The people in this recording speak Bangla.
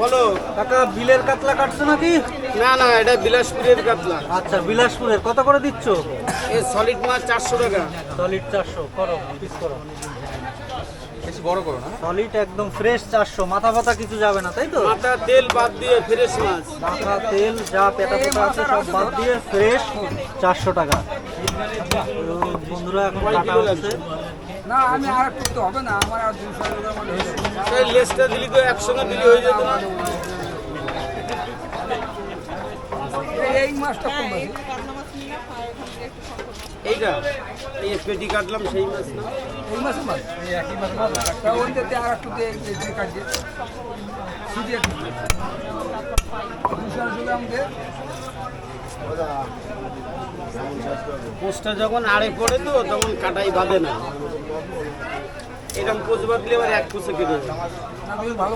বলো কাকা বিলের কাতলা কাটছো নাকি? না না এটা বিলাসপুরের কাতলা। আচ্ছা বিলাসপুরের। কত করে দিচ্ছ? এ সলিড মাছ চারশো টাকা। সলিড চারশো করো পিস করো। বেশি বড় করো না। সলিড একদম ফ্রেশ চারশো। মাথা ফাতা কিছু যাবে না তাই তো? মাথা তেল বাদ দিয়ে ফ্রেশ মাছ। মাথা তেল যা পেটা পেটা আছে সব বাদ দিয়ে ফ্রেশ চারশো টাকা। বন্ধুরা এখন কাটা হচ্ছে। না আমি আর একটু তো হবে না আমার আর দুশো এই লেসটা দিলি তো একসঙ্গে দিলি হয়ে যেত না। এই মাছটা কম এইটা এই পেটি কাটলাম সেই মাছ না। এই মাছের মাছ এই একই মাছ তা ওইটাতে আর একটু দিয়ে দিয়ে- দিয়ে কাটিয়ে শুধু দুশো গ্রাম দিয়ে পোস্টটা যখন আড়ে পড়ে তো তখন কাটাই বাঁধে না। এরকম পোজ বাঁধলে আবার এক কোষে কেটে যায়। ভালো